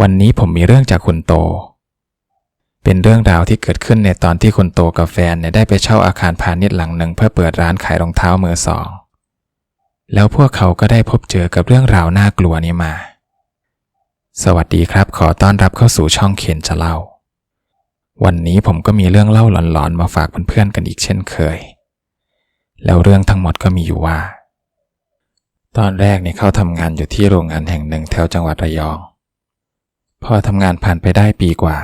วันนี้ผมมีเรื่องจากคุณโต เป็นเรื่องราวที่เกิดขึ้นในตอนที่คุณโตกับแฟนเนี่ยได้ไปเช่าอาคารพาณิชย์หลังหนึ่งเพื่อเปิดร้านขายรองเท้ามือสอง แล้วพวกเขาก็ได้พบเจอกับเรื่องราวน่ากลัวนี้มา สวัสดีครับ ขอต้อนรับเข้าสู่ช่องเขียนจะเล่า วันนี้ผมก็มีเรื่องเล่าหลอนๆมาฝากเพื่อนๆกันอีกเช่นเคย แล้วเรื่องทั้งหมดก็มีอยู่ว่าตอนแรกเนี่ยเขาทำงานอยู่ที่โรงงานแห่งหนึ่งแถวจังหวัดระยอง พอทำงานผ่านไปได้ปีกว่า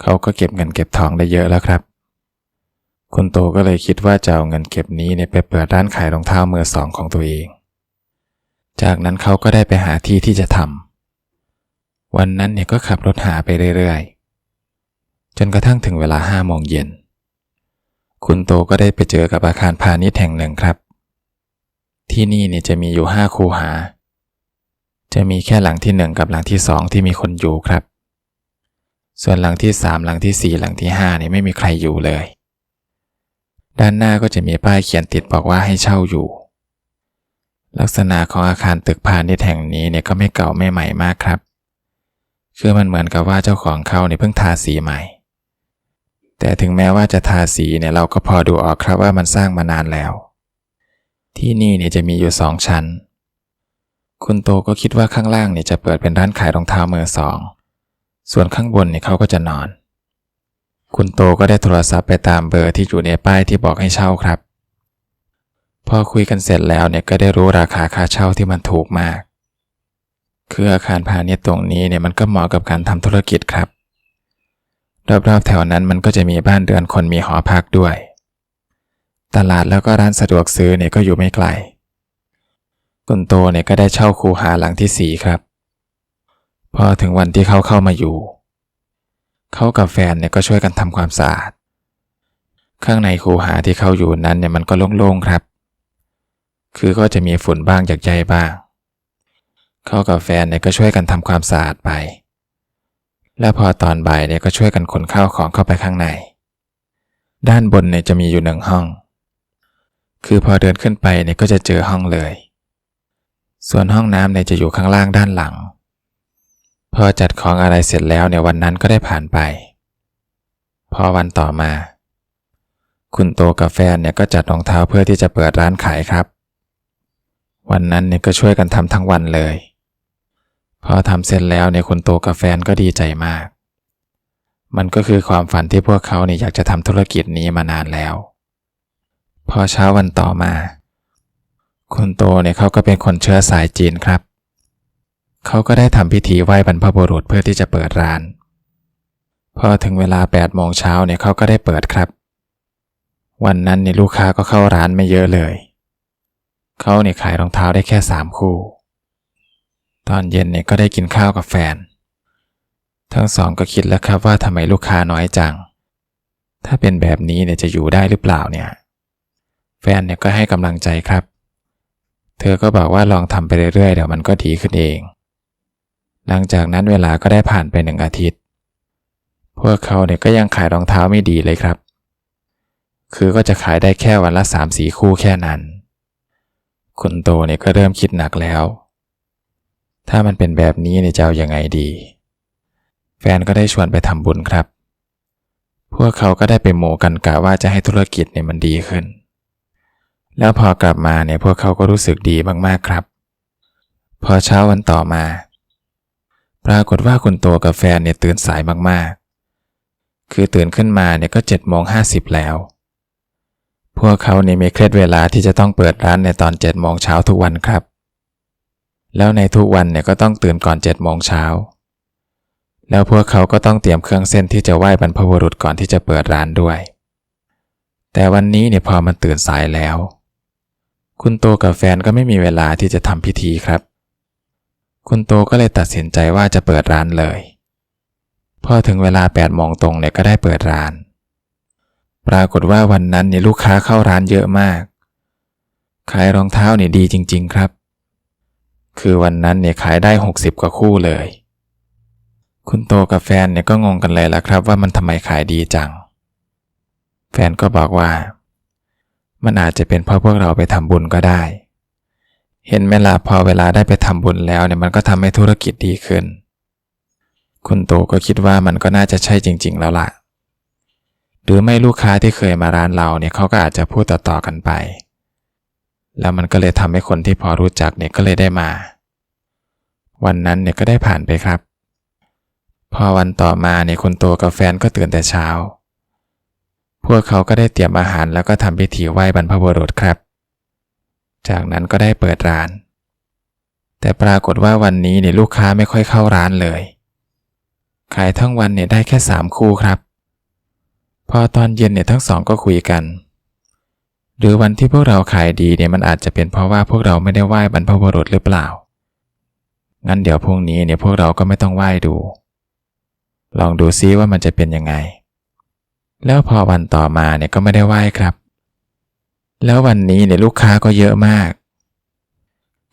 เขาก็เก็บเงินเก็บทองได้เยอะแล้วครับ คุณโตก็เลยคิดว่าจะเอาเงินเก็บนี้เนี่ยไปเปิดร้านขายรองเท้ามือสองของตัวเอง จากนั้นเขาก็ได้ไปหาที่ที่จะทำวันนั้นเนี่ยก็ขับรถหาไปเรื่อยๆ จนกระทั่งถึงเวลาห้าโมงเย็น คุณโตก็ได้ไปเจอกับอาคารพาณิชย์แห่งหนึ่งครับ ที่นี่เนี่ยจะมีอยู่ห้าคูหา จะมีแค่หลังที่หนึ่งกับหลังที่สองที่มีคนอยู่ครับ ส่วนหลังที่สามหลังที่สี่หลังที่ห้านี่ไม่มีใครอยู่เลย ด้านหน้าก็จะมีป้ายเขียนติดบอกว่าให้เช่าอยู่ ลักษณะของอาคารตึกพาณิชย์แห่งนี้เนี่ยก็ไม่เก่าไม่ใหม่มากครับ คือมันเหมือนกับว่าเจ้าของเขาเนี่ยเพิ่งทาสีใหม่ แต่ถึงแม้ว่าจะทาสีเนี่ยเราก็พอดูออกครับว่ามันสร้างมานานแล้ว ที่นี่เนี่ยจะมีอยู่สองชั้น คุณโตก็คิดว่าข้างล่างเนี่ยจะเปิดเป็นร้านขายรองเท้ามือสอง ส่วนข้างบนเนี่ยเขาก็จะนอน คุณโตก็ได้โทรศัพท์ไปตามเบอร์ที่อยู่ในป้ายที่บอกให้เช่าครับ พอคุยกันเสร็จแล้วเนี่ยก็ได้รู้ราคาค่าเช่าที่มันถูกมาก คืออาคารพาณิชย์ตรงนี้เนี่ยมันก็เหมาะกับการทำธุรกิจครับ รอบๆแถวนั้นมันก็จะมีบ้านเรือนคนมีหอพักด้วย ตลาดแล้วก็ร้านสะดวกซื้อเนี่ยก็อยู่ไม่ไกล คุณโตเนี่ยก็ได้เช่าคูหาหลังที่สี่ครับ พอถึงวันที่เขาเข้ามาอยู่ เขากับแฟนเนี่ยก็ช่วยกันทำความสะอาด ข้างในคูหาที่เขาอยู่นั้นเนี่ยมันก็โล่งๆครับ คือก็จะมีฝุ่นบ้างจากใจบ้าง เขากับแฟนเนี่ยก็ช่วยกันทำความสะอาดไป และพอตอนบ่ายเนี่ยก็ช่วยกันขนข้าวของเข้าไปข้างใน ด้านบนเนี่ยจะมีอยู่หนึ่งห้อง คือพอเดินขึ้นไปเนี่ยก็จะเจอห้องเลย ส่วนห้องน้ำเนี่ยจะอยู่ข้างล่างด้านหลัง พอจัดของอะไรเสร็จแล้วเนี่ยวันนั้นก็ได้ผ่านไป พอวันต่อมา คุณโตกับแฟนเนี่ยก็จัดรองเท้าเพื่อที่จะเปิดร้านขายครับ วันนั้นเนี่ยก็ช่วยกันทำทั้งวันเลย พอทำเสร็จแล้วเนี่ยคุณโตกับแฟนก็ดีใจมาก มันก็คือความฝันที่พวกเขาเนี่ยอยากจะทำธุรกิจนี้มานานแล้ว พอเช้าวันต่อมา คุณโตเนี่ยเขาก็เป็นคนเชื้อสายจีนครับ เขาก็ได้ทำพิธีไหว้บรรพบุรุษเพื่อที่จะเปิดร้าน พอถึงเวลา8โมงเช้าเนี่ยเขาก็ได้เปิดครับ วันนั้นเนี่ยลูกค้าก็เข้าร้านไม่เยอะเลย เขาเนี่ยขายรองเท้าได้แค่สามคู่ ตอนเย็นเนี่ยก็ได้กินข้าวกับแฟน ทั้งสองก็คิดแล้วครับว่าทำไมลูกค้าน้อยจัง ถ้าเป็นแบบนี้เนี่ยจะอยู่ได้หรือเปล่าเนี่ย แฟนเนี่ยก็ให้กำลังใจครับ ธอก็บอกว่าลองทำไปเรื่อยๆ เดี๋ยวมันก็ดีขึ้นเอง หลังจากนั้นเวลาก็ได้ผ่านไปหนึ่งอาทิตย์ พวกเขาเนี่ยก็ยังขายรองเท้าไม่ดีเลยครับ คือก็จะขายได้แค่วันละสามสี่คู่แค่นั้น คุณโตเนี่ยก็เริ่มคิดหนักแล้ว ถ้ามันเป็นแบบนี้เนี่ยจะเอาอยัางไงดี แฟนก็ได้ชวนไปทำบุญครับ พวกเขาก็ได้ไปโมกันกะว่าจะให้ธุรกิจเนี่ยมันดีขึ้น แล้วพอกลับมาเนี่ยพวกเขาก็รู้สึกดีมากๆครับ พอเช้าวันต่อมา ปรากฏว่าคุณโตกับแฟนเนี่ยตื่นสายมากๆ คือตื่นขึ้นมาเนี่ยก็เจ็ดโมงห้าสิบแล้ว พวกเขาเนี่ยมีเคล็ดเวลาที่จะต้องเปิดร้านในตอนเจ็ดโมงเช้าทุกวันครับ แล้วในทุกวันเนี่ยก็ต้องตื่นก่อนเจ็ดโมงเช้าแล้วพวกเขาก็ต้องเตรียมเครื่องเส้นที่จะไหว้บรรพบุรุษก่อนที่จะเปิดร้านด้วย แต่วันนี้เนี่ยพอมันตื่นสายแล้ว คุณโตกับแฟนก็ไม่มีเวลาที่จะทำพิธีครับ คุณโตก็เลยตัดสินใจว่าจะเปิดร้านเลย พอถึงเวลา8โมงตรงเนี่ยก็ได้เปิดร้าน ปรากฏว่าวันนั้นเนี่ยลูกค้าเข้าร้านเยอะมาก ขายรองเท้าเนี่ยดีจริง ๆ ครับ คือวันนั้นเนี่ยขายได้ 60 กว่าคู่เลย คุณโตกับแฟนเนี่ยก็งงกันเลยละครับ ว่ามันทำไมขายดีจัง แฟนก็บอกว่า มันอาจจะเป็นเพราะพวกเราไปทำบุญก็ได้ เห็นไหมล่ะพอเวลาได้ไปทำบุญแล้วเนี่ยมันก็ทำให้ธุรกิจดีขึ้น คุณโตก็คิดว่ามันก็น่าจะใช่จริง ๆ แล้วล่ะ หรือไม่ลูกค้าที่เคยมาร้านเราเนี่ยเขาก็อาจจะพูดต่อๆกันไป แล้วมันก็เลยทำให้คนที่พอรู้จักเนี่ยก็เลยได้มา วันนั้นเนี่ยก็ได้ผ่านไปครับ พอวันต่อมาเนี่ยคุณโตกับแฟนก็ตื่นแต่เช้า พวกเขาก็ได้เตรียมอาหารแล้วก็ทำพิธีไหว้บรรพบุรุษครับ จากนั้นก็ได้เปิดร้าน แต่ปรากฏว่าวันนี้เนี่ยลูกค้าไม่ค่อยเข้าร้านเลย ขายทั้งวันเนี่ยได้แค่สามคู่ครับ พอตอนเย็นเนี่ยทั้งสองก็คุยกัน หรือวันที่พวกเราขายดีเนี่ยมันอาจจะเป็นเพราะว่าพวกเราไม่ได้ไหว้บรรพบุรุษหรือเปล่า งั้นเดี๋ยวพรุ่งนี้เนี่ยพวกเราก็ไม่ต้องไหว้ดู ลองดูซิว่ามันจะเป็นยังไง แล้วพอวันต่อมาเนี่ยก็ไม่ได้ไหว้ครับ แล้ววันนี้เนี่ยลูกค้าก็เยอะมาก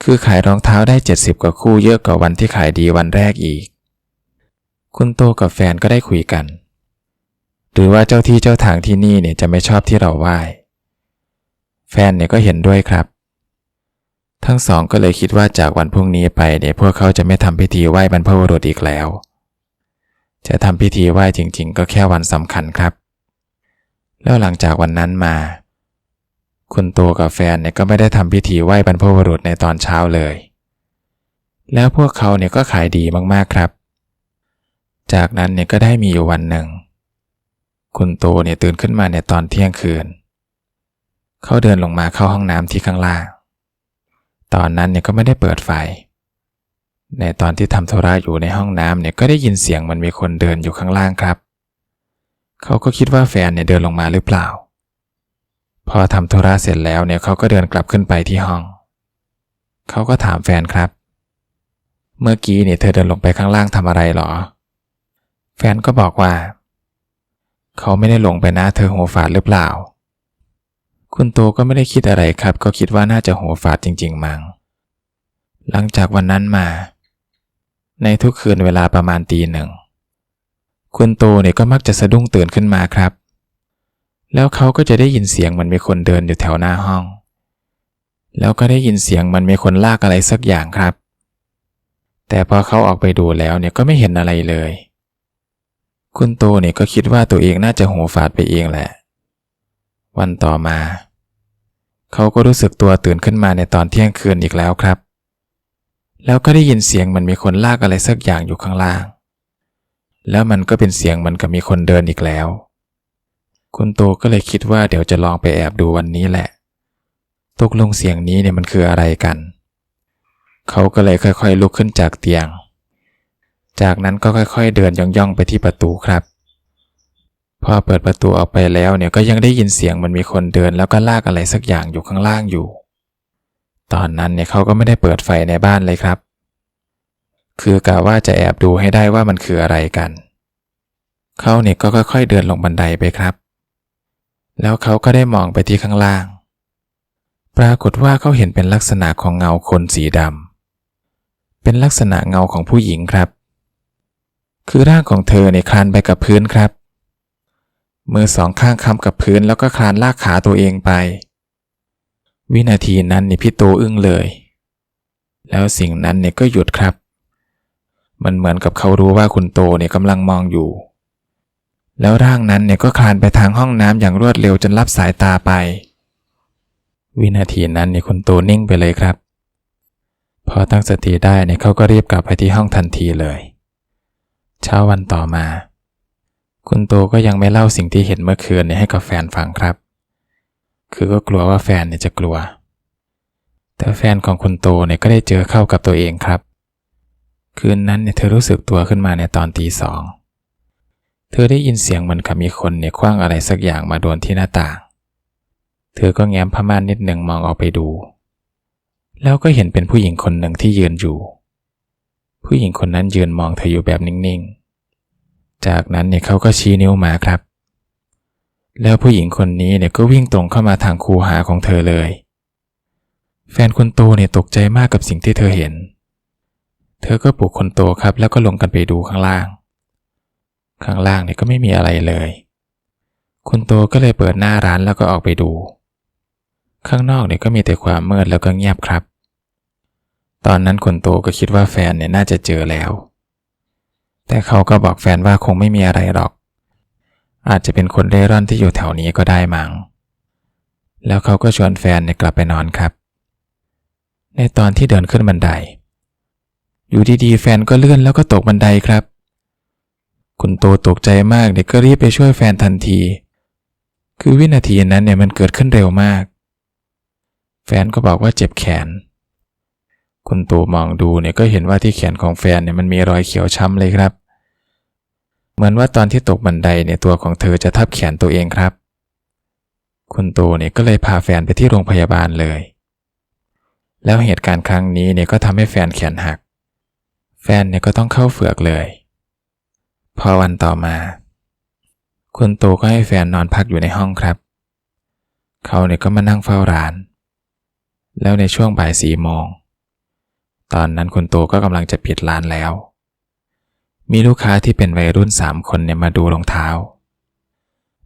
คือขายรองเท้าได้ 70 กว่าคู่เยอะกว่าวันที่ขายดีวันแรกอีก คุณโตกับแฟนก็ได้คุยกัน หรือว่าเจ้าที่เจ้าทางที่นี่เนี่ยจะไม่ชอบที่เราไหว้ แฟนเนี่ยก็เห็นด้วยครับ ทั้งสองก็เลยคิดว่าจากวันพรุ่งนี้ไปเนี่ยพวกเขาจะไม่ทำพิธีไหว้บรรพบุรุษอีกแล้ว จะทำพิธีไหว้จริง ๆ ก็แค่วันสำคัญครับ แล้วหลังจากวันนั้นมา คุณโตกับแฟนเนี่ยก็ไม่ได้ทำพิธีไหว้บรรพบุรุษในตอนเช้าเลย แล้วพวกเขาเนี่ยก็ขายดีมากๆครับ จากนั้นเนี่ยก็ได้มีอยู่วันหนึ่ง คุณโตเนี่ยตื่นขึ้นมาในตอนเที่ยงคืน เขาเดินลงมาเข้าห้องน้ำที่ข้างล่าง ตอนนั้นเนี่ยก็ไม่ได้เปิดไฟ ในตอนที่ทำธุระอยู่ในห้องน้ำเนี่ยก็ได้ยินเสียงมันมีคนเดินอยู่ข้างล่างครับ เขาก็คิดว่าแฟนเนี่ยเดินลงมาหรือเปล่า พอทำธุระเสร็จแล้วเนี่ยเขาก็เดินกลับขึ้นไปที่ห้อง เขาก็ถามแฟนครับ เมื่อกี้เนี่ยเธอเดินลงไปข้างล่างทำอะไรหรอ แฟนก็บอกว่า เขาไม่ได้ลงไปนะเธอหัวฝาดหรือเปล่า คุณโตก็ไม่ได้คิดอะไรครับ ก็คิดว่าน่าจะหัวฝาดจริง ๆ มั้งหลังจากวันนั้นมา ในทุกคืนเวลาประมาณตีหนึ่ง คุณโตเนี่ยก็มักจะสะดุ้งตื่นขึ้นมาครับ แล้วเขาก็จะได้ยินเสียงเหมันมีคนเดินอยู่แถวหน้าห้อง แล้วก็ได้ยินเสียงมันมีคนลากอะไรสักอย่างครับ แต่พอเขาออกไปดูแล้วเนี่ยก็ไม่เห็นอะไรเลย คุณโตเนี่ยก็คิดว่าตัวเองน่าจะหัวฝาดไปเองแหละ วันต่อมา เขาก็รู้สึกตัวตื่นขึ้นมาในตอนเที่ยงคืนอีกแล้วครับ แล้วก็ได้ยินเสียงมันมีคนลากอะไรสักอย่างอยู่ข้างล่าง แล้วมันก็เป็นเสียงเหมันกับมีคนเดินอีกแล้ว คุณโตก็เลยคิดว่าเดี๋ยวจะลองไปแอบดูวันนี้แหละ ตกลงเสียงนี้เนี่ยมันคืออะไรกัน เขาก็เลยค่อยๆลุกขึ้นจากเตียง จากนั้นก็ค่อยๆเดินย่องๆไปที่ประตูครับ พอเปิดประตูออกไปแล้วเนี่ยก็ยังได้ยินเสียงมันมีคนเดินแล้วก็ลากอะไรสักอย่างอยู่ข้างล่างอยู่ ตอนนั้นเนี่ยเขาก็ไม่ได้เปิดไฟในบ้านเลยครับ คือกะว่าจะแอบดูให้ได้ว่ามันคืออะไรกัน เขาเนี่ยก็ค่อยๆเดินลงบันไดไปครับ แล้วเขาก็ได้มองไปที่ข้างล่าง ปรากฏว่าเขาเห็นเป็นลักษณะของเงาคนสีดำ เป็นลักษณะเงาของผู้หญิงครับ คือร่างของเธอในยคลานไปกับพื้นครับ มือสองข้างค้ำกับพื้นแล้วก็คลานลากขาตัวเองไป วินาทีนั้นนี่พี่โตอึ้งเลย แล้วสิ่งนั้นเนี่ยก็หยุดครับ มันเหมือนกับเขารู้ว่าคุณโตเนี่ยกำลังมองอยู่ แล้วร่างนั้นเนี่ยก็คลานไปทางห้องน้ำอย่างรวดเร็วจนลับสายตาไป วินาทีนั้นเนี่ยคุณโตนิ่งไปเลยครับ พอตั้งสติได้เนี่ยเขาก็รีบกลับไปที่ห้องทันทีเลย เช้าวันต่อมา คุณโตก็ยังไม่เล่าสิ่งที่เห็นเมื่อคืนเนี่ยให้กับแฟนฟังครับ คือก็กลัวว่าแฟนเนี่ยจะกลัวแต่แฟนของคุณโตเนี่ยก็ได้เจอเข้ากับตัวเองครับ คืนนั้นเนี่ยเธอรู้สึกตัวขึ้นมาในตอนตีสอง เธอได้ยินเสียงเหมือนกับมีคนเนี่ยคว้างอะไรสักอย่างมาโดนที่หน้าต่าง เธอก็แง้มผ้าม่านนิดหนึ่งมองออกไปดู แล้วก็เห็นเป็นผู้หญิงคนหนึ่งที่ยืนอยู่ ผู้หญิงคนนั้นยืนมองเธออยู่แบบนิ่งๆ จากนั้นเนี่ยเขาก็ชี้นิ้วมาครับ แล้วผู้หญิงคนนี้เนี่ยก็วิ่งตรงเข้ามาทางคูหาของเธอเลย แฟนคนโตเนี่ยตกใจมากกับสิ่งที่เธอเห็น เธอก็ปลุกคนโตครับแล้วก็ลงกันไปดูข้างล่าง ข้างล่างเนี่ยก็ไม่มีอะไรเลยคุณโตก็เลยเปิดหน้าร้านแล้วก็ออกไปดู ข้างนอกเนี่ยก็มีแต่ความมืดแล้วก็เงียบครับ ตอนนั้นคนโตก็คิดว่าแฟนเนี่ยน่าจะเจอแล้ว แต่เขาก็บอกแฟนว่าคงไม่มีอะไรหรอก อาจจะเป็นคนเร่ร่อนที่อยู่แถวนี้ก็ได้มั้งแล้วเขาก็ชวนแฟนเนี่ยกลับไปนอนครับ ในตอนที่เดินขึ้นบันได อยู่ดีๆแฟนก็เลื่อนแล้วก็ตกบันไดครับ คุณโตตกใจมากเนี่ยก็รีบไปช่วยแฟนทันที คือวินาทีนั้นเนี่ยมันเกิดขึ้นเร็วมาก แฟนก็บอกว่าเจ็บแขน คุณโตมองดูเนี่ยก็เห็นว่าที่แขนของแฟนเนี่ยมันมีรอยเขียวช้ำเลยครับ เหมือนว่าตอนที่ตกบันไดเนี่ยตัวของเธอจะทับแขนตัวเองครับ คุณโตเนี่ยก็เลยพาแฟนไปที่โรงพยาบาลเลย แล้วเหตุการณ์ครั้งนี้เนี่ยก็ทำให้แฟนแขนหัก แฟนเนี่ยก็ต้องเข้าเฝือกเลย พอวันต่อมา คุณตูก็ให้แฟนนอนพักอยู่ในห้องครับ เขาเนี่ยก็มานั่งเฝ้าร้าน แล้วในช่วงบ่ายสี่โมง ตอนนั้นคุณโตก็กำลังจะปิดร้านแล้ว มีลูกค้าที่เป็นวัยรุ่นสามคนเนี่ยมาดูรองเท้า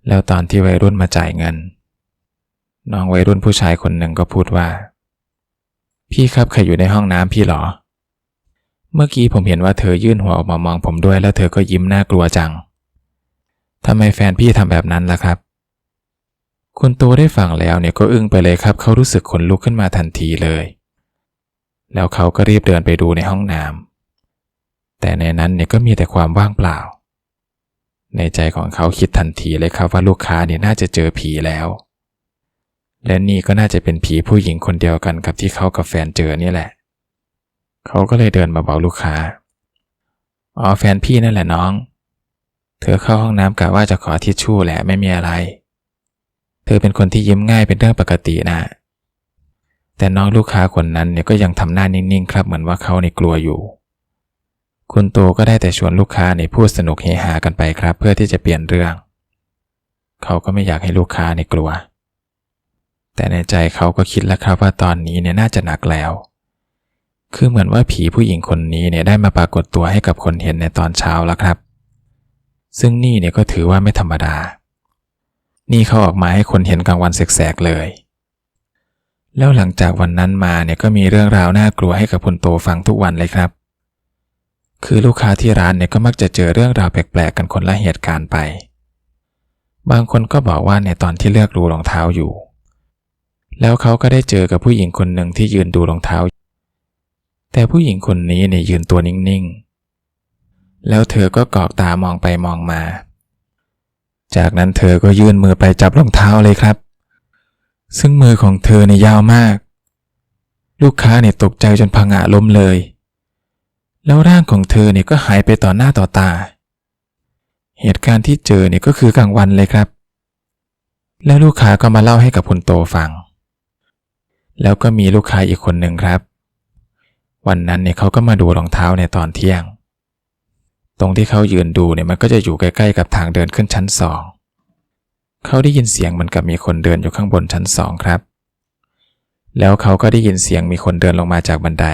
แล้วตอนที่วัยรุ่นมาจ่ายเงิน น้องวัยรุ่นผู้ชายคนหนึ่งก็พูดว่า พี่ครับใครอยู่ในห้องน้ำพี่หรอ เมื่อกี้ผมเห็นว่าเธอยื่นหัวออกมามองผมด้วยแล้วเธอก็ยิ้มน่ากลัวจังทำไมแฟนพี่ทำแบบนั้นล่ะครับ คุณโตได้ฟังแล้วเนี่ยก็อึ้งไปเลยครับ เขารู้สึกขนลุกขึ้นมาทันทีเลย แล้วเขาก็รีบเดินไปดูในห้องน้ำแต่ในนั้นเนี่ยก็มีแต่ความว่างเปล่า ในใจของเขาคิดทันทีเลยครับว่าลูกค้าเนี่ยน่าจะเจอผีแล้ว และนี่ก็น่าจะเป็นผีผู้หญิงคนเดียวกันกับที่เขากับแฟนเจอนี่แหละ เขาก็เลยเดินมาบอกลูกค้า อ๋อแฟนพี่นั่นแหละน้อง เธอเข้าห้องน้ำกะว่าจะขอทิชชู่แหละไม่มีอะไร เธอเป็นคนที่ยิ้มง่ายเป็นเรื่องปกตินะ แต่น้องลูกค้าคนนั้นเนี่ยก็ยังทำหน้านิ่งๆครับเหมือนว่าเขาในกลัวอยู่ คุณโตก็ได้แต่ชวนลูกค้าในพูดสนุกเฮฮากันไปครับ เพื่อที่จะเปลี่ยนเรื่อง เขาก็ไม่อยากให้ลูกค้าในกลัว แต่ในใจเขาก็คิดแล้วครับว่าตอนนี้เนี่ยน่าจะหนักแล้ว คือเหมือนว่าผีผู้หญิงคนนี้เนี่ยได้มาปรากฏตัวให้กับคนเห็นในตอนเช้าแล้วครับ ซึ่งนี่เนี่ยก็ถือว่าไม่ธรรมดา นี่เขาออกมาให้คนเห็นกลางวันแสกๆเลย แล้วหลังจากวันนั้นมาเนี่ยก็มีเรื่องราวน่ากลัวให้กับคุณโตฟังทุกวันเลยครับ คือลูกค้าที่ร้านเนี่ยก็มักจะเจอเรื่องราวแปลกๆกันคนละเหตุการณ์ไป บางคนก็บอกว่าในตอนที่เลือกดูรองเท้าอยู่ แล้วเขาก็ได้เจอกับผู้หญิงคนหนึ่งที่ยืนดูรองเท้า แต่ผู้หญิงคนนี้เนี่ยยืนตัวนิ่งๆ แล้วเธอก็กอกตามองไปมองมา จากนั้นเธอก็ยื่นมือไปจับรองเท้าเลยครับ ซึ่งมือของเธอเนี่ยยาวมาก ลูกค้าเนี่ยตกใจจนพังะล้มเลย แล้วร่างของเธอเนี่ยก็หายไปต่อหน้าต่อตา เหตุการณ์ที่เจอเนี่ยก็คือกลางวันเลยครับ แล้วลูกค้าก็มาเล่าให้กับคุณโตฟัง แล้วก็มีลูกค้าอีกคนหนึ่งครับ วันนั้นเนี่ยเขาก็มาดูรองเท้าในตอนเที่ยง ตรงที่เขายืนดูเนี่ยมันก็จะอยู่ใกล้ๆกับทางเดินขึ้นชั้นสองเขาได้ยินเสียงเหมือนกับมีคนเดินอยู่ข้างบนชั้นสองครับ แล้วเขาก็ได้ยินเสียงมีคนเดินลงมาจากบันได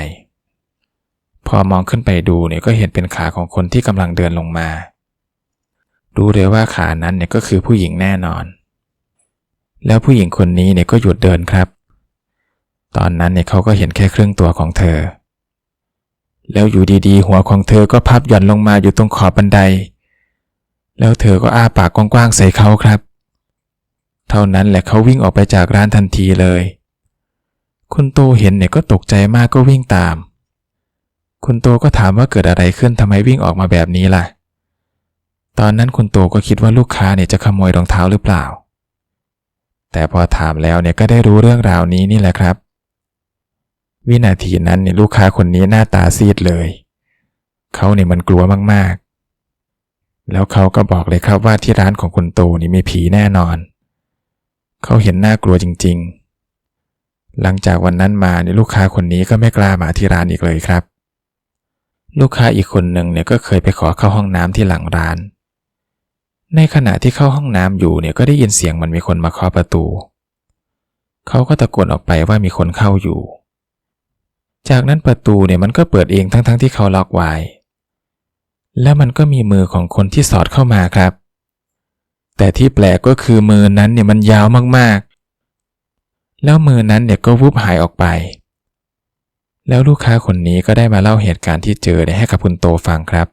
พอมองขึ้นไปดูเนี่ยก็เห็นเป็นขาของคนที่กำลังเดินลงมา รู้เลยว่าขานั้นเนี่ยก็คือผู้หญิงแน่นอน แล้วผู้หญิงคนนี้เนี่ยก็หยุดเดินครับ ตอนนั้นเนี่ยเขาก็เห็นแค่ครึ่งตัวของเธอ แล้วอยู่ดีๆ หัวของเธอก็พับหย่อนลงมาอยู่ตรงขอบบันได แล้วเธอก็อ้าปากกว้างๆใส่เขาครับ เท่านั้นแหละเขาวิ่งออกไปจากร้านทันทีเลย คุณโตเห็นเนี่ยก็ตกใจมากก็วิ่งตาม คุณโตก็ถามว่าเกิดอะไรขึ้นทำไมวิ่งออกมาแบบนี้ล่ะ ตอนนั้นคุณโตก็คิดว่าลูกค้าเนี่ยจะขโมยรองเท้าหรือเปล่า แต่พอถามแล้วเนี่ยก็ได้รู้เรื่องราวนี้นี่แหละครับ วินาทีนั้นเนี่ยลูกค้าคนนี้หน้าตาซีดเลย เขาเนี่ยมันกลัวมากๆ แล้วเขาก็บอกเลยครับว่าที่ร้านของคุณโตนี่มีผีแน่นอน เขาเห็นน่ากลัวจริง ๆ หลังจากวันนั้นมาเนี่ยลูกค้าคนนี้ก็ไม่กล้ามาที่ร้านอีกเลยครับ ลูกค้าอีกคนหนึ่งเนี่ยก็เคยไปขอเข้าห้องน้ำที่หลังร้าน ในขณะที่เข้าห้องน้ำอยู่เนี่ยก็ได้ยินเสียงมันมีคนมาเคาะประตู เขาก็ตะโกนออกไปว่ามีคนเข้าอยู่ จากนั้นประตูเนี่ยมันก็เปิดเองทั้งๆทที่เขาล็อกไว้ แล้วมันก็มีมือของคนที่สอดเข้ามาครับ แต่ที่แปลกก็คือมือนั้นเนี่ยมันยาวมากๆ แล้วมือนั้นเนี่ยก็วุบหายออกไป แล้วลูกค้าคนนี้ก็ได้มาเล่าเหตุการณ์ที่เจอเนี่ยให้กับคุณโตฟังครับ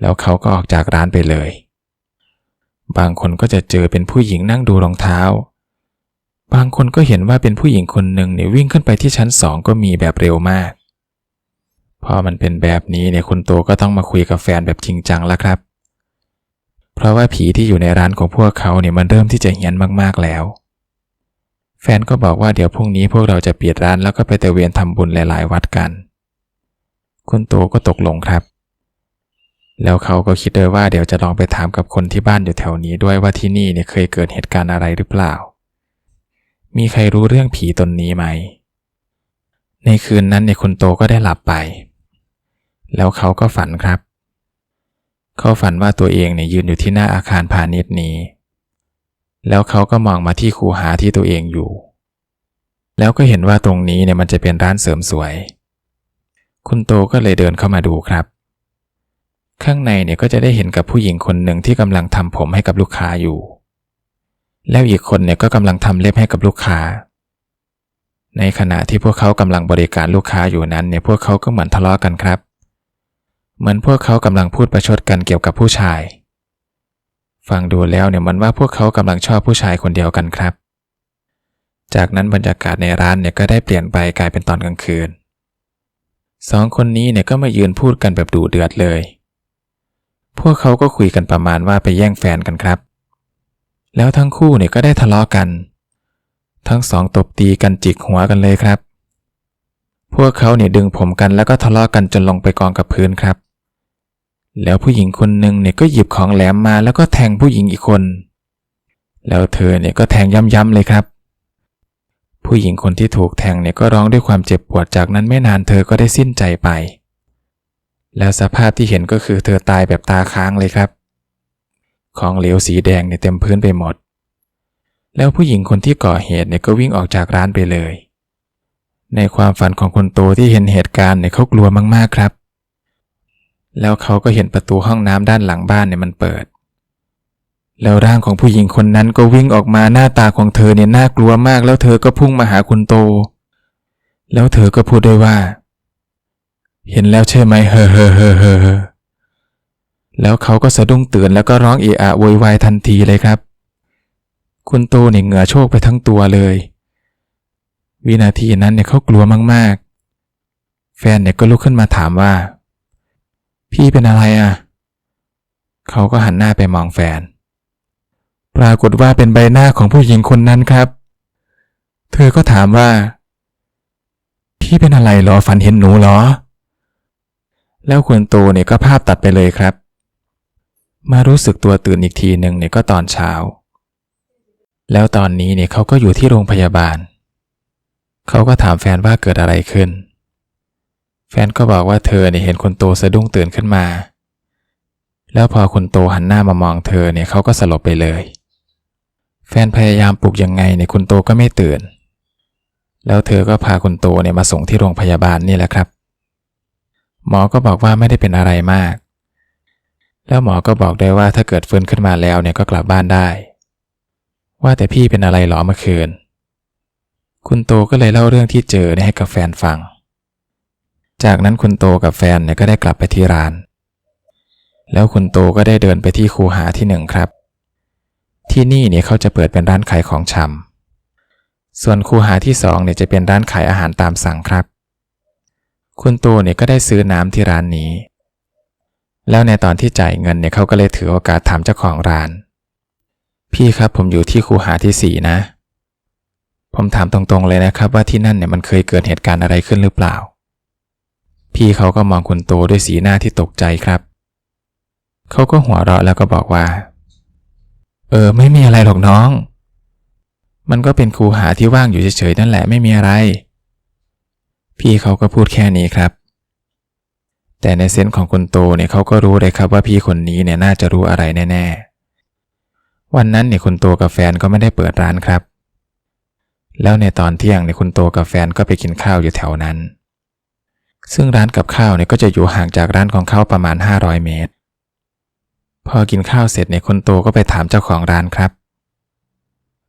แล้วเขาก็ออกจากร้านไปเลย บางคนก็จะเจอเป็นผู้หญิงนั่งดูรองเท้า บางคนก็เห็นว่าเป็นผู้หญิงคนหนึ่งเนี่ยวิ่งขึ้นไปที่ชั้นสองก็มีแบบเร็วมาก พอมันเป็นแบบนี้เนี่ยคุณโตก็ต้องมาคุยกับแฟนแบบจริงจังแล้วครับ เพราะว่าผีที่อยู่ในร้านของพวกเขาเนี่ยมันเริ่มที่จะเฮี้ยนมากๆแล้ว แฟนก็บอกว่าเดี๋ยวพรุ่งนี้พวกเราจะปิดร้านแล้วก็ไปตะเวนทำบุญหลาย ๆ วัดกัน คุณโตก็ตกลงครับ แล้วเขาก็คิดด้วยว่าเดี๋ยวจะลองไปถามกับคนที่บ้านอยู่แถวนี้ด้วยว่าที่นี่เนี่ยเคยเกิดเหตุการณ์อะไรหรือเปล่า มีใครรู้เรื่องผีตนนี้ไหม ในคืนนั้นเนี่ยคุณโตก็ได้หลับไป แล้วเขาก็ฝันครับ เขาฝันว่าตัวเองเนี่ยยืนอยู่ที่หน้าอาคารพาณิชย์นี้ แล้วเขาก็มองมาที่คูหาที่ตัวเองอยู่ แล้วก็เห็นว่าตรงนี้เนี่ยมันจะเป็นร้านเสริมสวย คุณโตก็เลยเดินเข้ามาดูครับ ข้างในเนี่ยก็จะได้เห็นกับผู้หญิงคนหนึ่งที่กำลังทำผมให้กับลูกค้าอยู่ แล้วอีกคนเนี่ยก็กำลังทำเล็บให้กับลูกค้า ในขณะที่พวกเขากำลังบริการลูกค้าอยู่นั้นเนี่ยพวกเขาก็เหมือนทะเลาะกันครับ เหมือนพวกเขากำลังพูดประชดกันเกี่ยวกับผู้ชาย ฟังดูแล้วเนี่ยมันว่าพวกเขากำลังชอบผู้ชายคนเดียวกันครับ จากนั้นบรรยากาศในร้านเนี่ยก็ได้เปลี่ยนไปกลายเป็นตอนกลางคืนสองคนนี้เนี่ยก็มายืนพูดกันแบบดุเดือดเลย พวกเขาก็คุยกันประมาณว่าไปแย่งแฟนกันครับ แล้วทั้งคู่เนี่ยก็ได้ทะเลาะกัน ทั้งสองตบตีกันจิกหัวกันเลยครับ พวกเขาเนี่ยดึงผมกันแล้วก็ทะเลาะกันจนลงไปกองกับพื้นครับ แล้วผู้หญิงคนหนึ่งเนี่ยก็หยิบของแหลมมาแล้วก็แทงผู้หญิงอีกคน แล้วเธอเนี่ยก็แทงย้ำๆเลยครับ ผู้หญิงคนที่ถูกแทงเนี่ยก็ร้องด้วยความเจ็บปวดจากนั้นไม่นานเธอก็ได้สิ้นใจไป แล้วสภาพที่เห็นก็คือเธอตายแบบตาค้างเลยครับ ของเหลวสีแดงเนี่ยเต็มพื้นไปหมด แล้วผู้หญิงคนที่ก่อเหตุเนี่ยก็วิ่งออกจากร้านไปเลย ในความฝันของคนโตที่เห็นเหตุการณ์เนี่ยเขากลัวมากๆครับ แล้วเขาก็เห็นประตูห้องน้ำด้านหลังบ้านเนี่ยมันเปิด แล้วร่างของผู้หญิงคนนั้นก็วิ่งออกมาหน้าตาของเธอเนี่ยน่ากลัวมาก แล้วเธอก็พุ่งมาหาคุณโต แล้วเธอก็พูดด้วยว่า เห็นแล้วใช่ไหมเฮ้อเฮ้อเฮ้อเฮ้อเฮ้อ แล้วเขาก็สะดุ้งตื่นแล้วก็ร้องเอะอะโวยวายทันทีเลยครับ คุณโตเนี่ยเหงื่อโชกไปทั้งตัวเลย วินาทีนั้นเนี่ยเขากลัวมากๆ แฟนเนี่ยก็ลุกขึ้นมาถามว่า พี่เป็นอะไรอะ เขาก็หันหน้าไปมองแฟน ปรากฏว่าเป็นใบหน้าของผู้หญิงคนนั้นครับ เธอก็ถามว่า พี่เป็นอะไรหรอฝันเห็นหนูเหรอแล้วคุณโตเนี่ยก็ภาพตัดไปเลยครับ มารู้สึกตัวตื่นอีกทีหนึ่งเนี่ยก็ตอนเช้า แล้วตอนนี้เนี่ยเขาก็อยู่ที่โรงพยาบาล เขาก็ถามแฟนว่าเกิดอะไรขึ้น แฟนก็บอกว่าเธอเนี่ยเห็นคนโตสะดุ้งตื่นขึ้นมา แล้วพอคนโตหันหน้ามามองเธอเนี่ยเขาก็สลบไปเลย แฟนพยายามปลุกยังไงเนี่ยคุณโตก็ไม่ตื่น แล้วเธอก็พาคุณโตเนี่ยมาส่งที่โรงพยาบาลนี่แหละครับ หมอก็บอกว่าไม่ได้เป็นอะไรมาก แล้วหมอก็บอกได้ว่าถ้าเกิดฟื้นขึ้นมาแล้วเนี่ยก็กลับบ้านได้ ว่าแต่พี่เป็นอะไรหรอเมื่อคืน คุณโตก็เลยเล่าเรื่องที่เจอให้กับแฟนฟัง จากนั้นคุณโตกับแฟนเนี่ยก็ได้กลับไปที่ร้าน แล้วคุณโตก็ได้เดินไปที่คูหาที่หนึ่งครับ ที่นี่เนี่ยเขาจะเปิดเป็นร้านขายของชำส่วนคูหาที่สองเนี่ยจะเป็นร้านขายอาหารตามสั่งครับ คุณโตเนี่ยก็ได้ซื้อน้ำที่ร้านนี้ แล้วในตอนที่จ่ายเงินเนี่ยเขาก็เลยถือโอกาสถามเจ้าของร้าน พี่ครับผมอยู่ที่คูหาที่สี่นะ ผมถามตรงๆเลยนะครับว่าที่นั่นเนี่ยมันเคยเกิดเหตุการณ์อะไรขึ้นหรือเปล่า พี่เขาก็มองคุณโตด้วยสีหน้าที่ตกใจครับเขาก็หัวเราะแล้วก็บอกว่า เออ ไม่มีอะไรหรอกน้อง มันก็เป็นคูหาที่ว่างอยู่เฉยๆนั่นแหละไม่มีอะไร พี่เขาก็พูดแค่นี้ครับ แต่ในเซนส์ของคุณโตเนี่ยเขาก็รู้เลยครับว่าพี่คนนี้เนี่ยน่าจะรู้อะไรแน่ๆ วันนั้นเนี่ยคุณโตกับแฟนก็ไม่ได้เปิดร้านครับ แล้วในตอนเที่ยงเนี่ยคุณโตกับแฟนก็ไปกินข้าวอยู่แถวนั้น ซึ่งร้านกับข้าวเนี่ยก็จะอยู่ห่างจากร้านของเขาประมาณ 500 เมตร พอกินข้าวเสร็จเนี่ยคุณโตก็ไปถามเจ้าของร้านครับ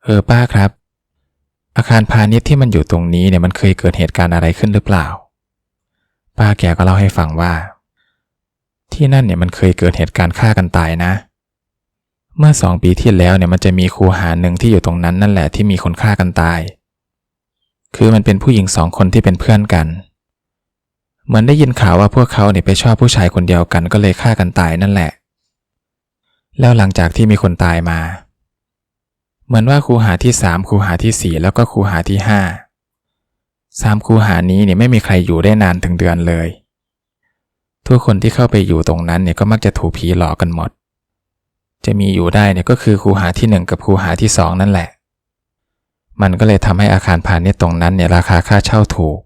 เออป้าครับ อาคารพาณิชย์ที่มันอยู่ตรงนี้เนี่ยมันเคยเกิดเหตุการณ์อะไรขึ้นหรือเปล่า ป้าแกก็เล่าให้ฟังว่า ที่นั่นเนี่ยมันเคยเกิดเหตุการณ์ฆ่ากันตายนะ เมื่อสองปีที่แล้วเนี่ยมันจะมีครูหาหนึ่งที่อยู่ตรงนั้นนั่นแหละที่มีคนฆ่ากันตาย คือมันเป็นผู้หญิงสองคนที่เป็นเพื่อนกัน เหมือนได้ยินข่าวว่าพวกเขาเนี่ยไปชอบผู้ชายคนเดียวกันก็เลยฆ่ากันตายนั่นแหละ แล้วหลังจากที่มีคนตายมา เหมือนว่าครูหาที่สามครูหาที่สี่แล้วก็ครูหาที่ห้า สามครูหานี้เนี่ยไม่มีใครอยู่ได้นานถึงเดือนเลย ทุกคนที่เข้าไปอยู่ตรงนั้นเนี่ยก็มักจะถูกผีหลอกกันหมด จะมีอยู่ได้เนี่ยก็คือครูหาที่หนึ่งกับครูหาที่สองนั่นแหละ มันก็เลยทำให้อาคารพาณิชย์ตรงนั้นเนี่ยราคาค่าเช่าถูก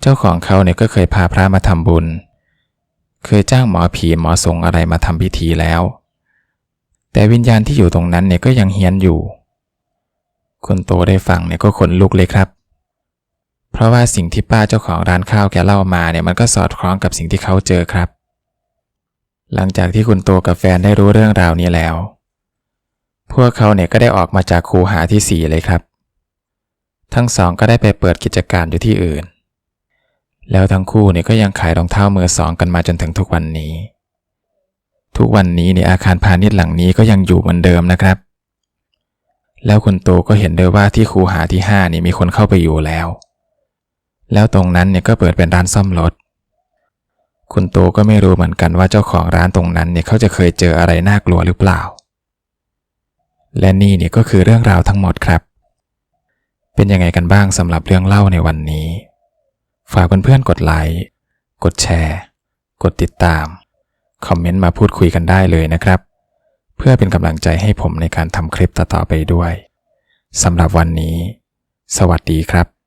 เจ้าของเขาเนี่ยก็เคยพาพระมาทำบุญ เคยจ้างหมอผีหมอสงอะไรมาทำพิธีแล้ว แต่วิญญาณที่อยู่ตรงนั้นเนี่ยก็ยังเฮี้ยนอยู่คุณโตได้ฟังเนี่ยก็ขนลุกเลยครับ เพราะว่าสิ่งที่ป้าเจ้าของร้านข้าวแกเล่ามาเนี่ยมันก็สอดคล้องกับสิ่งที่เขาเจอครับ หลังจากที่คุณโตกับแฟนได้รู้เรื่องราวนี้แล้ว พวกเขาเนี่ยก็ได้ออกมาจากคูหาที่สี่เลยครับ ทั้งสองก็ได้ไปเปิดกิจการอยู่ที่อื่น แล้วทั้งคู่เนี่ยก็ยังขายรองเท้ามือสองกันมาจนถึงทุกวันนี้ ทุกวันนี้เนี่ยอาคารพาณิชย์หลังนี้ก็ยังอยู่เหมือนเดิมนะครับ แล้วคุณโตก็เห็นด้วยว่าที่คูหาที่ห้านี่มีคนเข้าไปอยู่แล้ว แล้วตรงนั้นเนี่ยก็เปิดเป็นร้านซ่อมรถ คุณโตก็ไม่รู้เหมือนกันว่าเจ้าของร้านตรงนั้นเนี่ยเขาจะเคยเจออะไรน่ากลัวหรือเปล่า และนี่เนี่ยก็คือเรื่องราวทั้งหมดครับ เป็นยังไงกันบ้างสำหรับเรื่องเล่าในวันนี้ ฝากเพื่อนๆกดไลค์ กดแชร์ กดติดตาม คอมเมนต์มาพูดคุยกันได้เลยนะครับ เพื่อเป็นกำลังใจให้ผมในการทำคลิปต่อๆไปด้วยสำหรับวันนี้ สวัสดีครับ